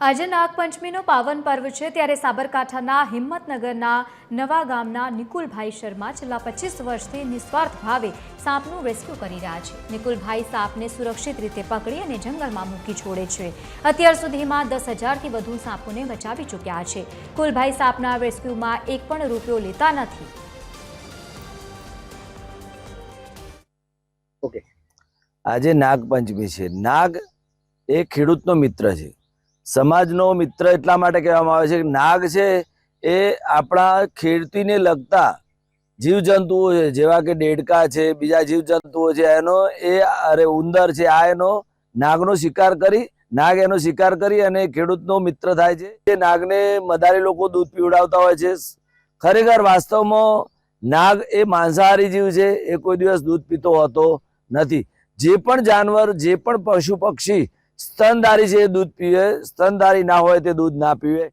આજે નાગપંચમીનો પાવન પર્વ છે, ત્યારે સાબરકાંઠાના હિંમતનગરના નવા ગામના નિકુલભાઈ શર્મા છેલ્લા પચીસ વર્ષથી નિસ્વાર્થ ભાવે સાપનું રેસ્ક્યુ કરી રહ્યા છે. નિકુલભાઈ સાપને સુરક્ષિત રીતે પકડી અને જંગલમાં મૂકી છોડે છે. અત્યાર સુધીમાં દસ હજારથી વધુ સાપોને બચાવી ચૂક્યા છે. કુલભાઈ સાપના રેસ્ક્યુમાં એક પણ રૂપિયો લેતા નથી. ઓકે. આજે નાગપંચમી છે. નાગ એ ખેડૂતનો મિત્ર છે. સમાજનો મિત્ર એટલા માટે કહેવામાં આવે છે કે નાગ છે એ આપણા ખેડતીને લગતા જીવજંતુઓ છે, જેવા કે દેડકા છે, બીજા જીવજંતુઓ છે, એનો એ અરે ઉંદર છે, આ એનો નાગનો શિકાર કરી, નાગ એનો શિકાર કરી અને ખેડૂતનો મિત્ર થાય છે. એ નાગને મદારી લોકો દૂધ પીવડાવતા હોય છે. ખરેખર વાસ્તવમાં નાગ એ માંસાહારી જીવ છે, એ કોઈ દિવસ દૂધ પીતો હોતો નથી. જે પણ જાનવર, જે પણ પશુ પક્ષી સ્તનધારી છે દૂધ પીવે સ્તનધારી ના હોય તે દૂધ ના પીવે.